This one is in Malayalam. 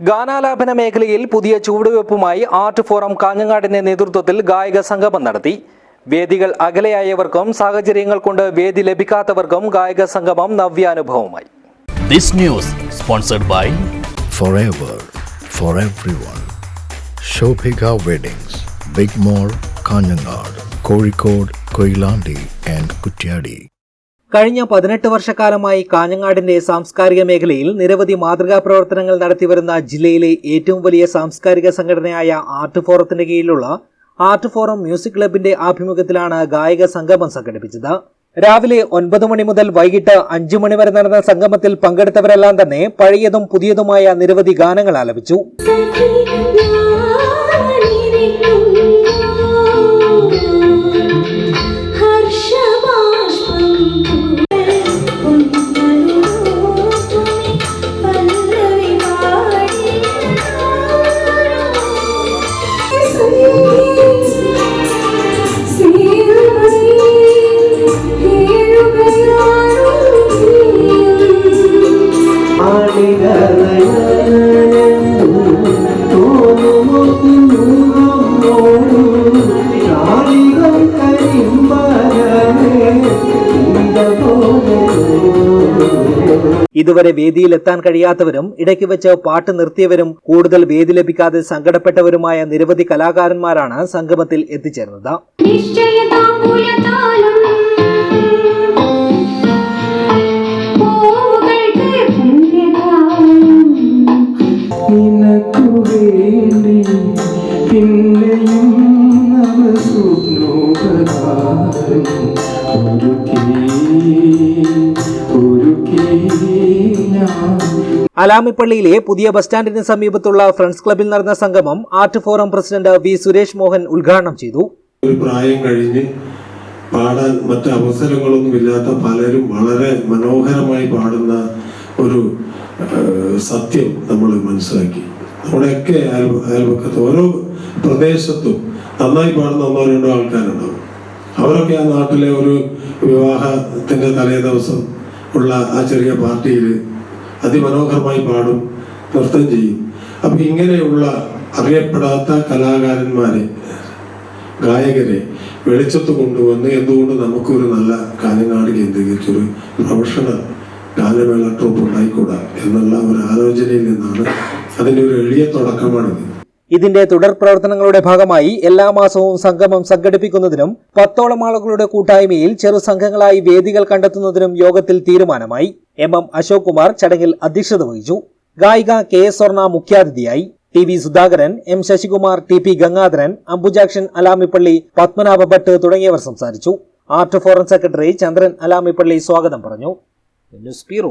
ഗാനാലാപന മേഖലയിൽ പുതിയ ചുവടുവെപ്പുമായി ആർട്ട് ഫോറം കാഞ്ഞങ്ങാടിന്റെ നേതൃത്വത്തിൽ ഗായക സംഗമം നടത്തി വേദികൾ അകലെയായവർക്കും സാഹചര്യങ്ങൾ കൊണ്ട് വേദി ലഭിക്കാത്തവർക്കും ഗായക സംഗമം നവ്യാനുഭവമായി This news sponsored by forever for everyone. Shobhika Weddings, Big mall Kanhangad Kozhikode Koilandi and Kutyadi. കഴിഞ്ഞ പതിനെട്ട് വർഷക്കാലമായി കാഞ്ഞങ്ങാടിന്റെ സാംസ്കാരിക മേഖലയിൽ നിരവധി മാതൃകാ പ്രവർത്തനങ്ങൾ നടത്തിവരുന്ന ജില്ലയിലെ ഏറ്റവും വലിയ സാംസ്കാരിക സംഘടനയായ ആർട്ട് ഫോറത്തിന്റെ കീഴിലുള്ള ആർട്ട് ഫോറം മ്യൂസിക് ക്ലബിന്റെ ആഭിമുഖ്യത്തിലാണ് ഗായക സംഗമം സംഘടിപ്പിച്ചത്. രാവിലെ ഒൻപത് മണി മുതൽ വൈകിട്ട് അഞ്ചു മണി വരെ നടന്ന സംഗമത്തിൽ പങ്കെടുത്തവരെല്ലാം തന്നെ പഴയതും പുതിയതുമായ നിരവധി ഗാനങ്ങൾ ആലപിച്ചു. ഇതുവരെ വേദിയിലെത്താൻ കഴിയാത്തവരും ഇടയ്ക്ക് വെച്ച് പാട്ട് നിർത്തിയവരും കൂടുതൽ വേദി ലഭിക്കാതെ സങ്കടപ്പെട്ടവരുമായ നിരവധി കലാകാരന്മാരാണ് സംഗമത്തിൽ എത്തിച്ചേർന്നത്. അലാമിപ്പള്ളിയിലെ പുതിയ ബസ് സ്റ്റാൻഡിന് സമീപത്തുള്ള ഫ്രണ്ട്സ് ക്ലബിൽ നടന്ന സംഗമം art forum president V Suresh Mohan ഉദ്ഘാടനം ചെയ്തു. ഒരു പ്രായം കഴിഞ്ഞ് പാടാൻ മറ്റ് അവസരങ്ങളൊന്നും ഇല്ലാത്ത പലരും വളരെ മനോഹരമായി പാടുന്ന ഒരു സത്യം നമ്മൾ മനസ്സിലാക്കി. നമ്മുടെയൊക്കെ അയൽ- അയൽപക്കത്ത് ഓരോ പ്രദേശത്തും നന്നായി പാടുന്ന ഒന്നോ രണ്ടോ ആൾക്കാരുണ്ടാവും. അവരൊക്കെ ആ നാട്ടിലെ ഒരു വിവാഹത്തിന്റെ തലേ ദിവസം ഉള്ള ആ ചെറിയ പാർട്ടിയിൽ അതിമനോഹരമായി പാടും നൃത്തം ചെയ്യും. അപ്പം ഇങ്ങനെയുള്ള അറിയപ്പെടാത്ത കലാകാരന്മാരെ ഗായകരെ വെളിച്ചത്ത് കൊണ്ടുവന്ന് എന്തുകൊണ്ട് നമുക്കൊരു നല്ല കാഞ്ഞങ്ങാട് കേന്ദ്രീകരിച്ചൊരു പ്രൊഫഷണൽ ഗാനമേള ട്രൂപ്പ് ഉണ്ടായിക്കൂടാ എന്നുള്ള ഒരു ആലോചനയിൽ നിന്നാണ് ഒരു എളിയ തുടക്കമാണിത്. ഇതിന്റെ തുടർ പ്രവർത്തനങ്ങളുടെ ഭാഗമായി എല്ലാ മാസവും സംഗമം സംഘടിപ്പിക്കുന്നതിനും പത്തോളം ആളുകളുടെ കൂട്ടായ്മയിൽ ചെറു സംഘങ്ങളായി വേദികൾ കണ്ടെത്തുന്നതിനും യോഗത്തിൽ തീരുമാനമായി. എം എം അശോക് കുമാർ ചടങ്ങിൽ അധ്യക്ഷത വഹിച്ചു. ഗായിക കെ എസ് സ്വർണ മുഖ്യാതിഥിയായി. T V Sudhakaran M Sasikumar T P Gangadharan Ambujakshan Alamipalli Padmanabha Bhat തുടങ്ങിയവർ സംസാരിച്ചു. Art forum secretary Chandran Alamipalli സ്വാഗതം പറഞ്ഞു. News bureau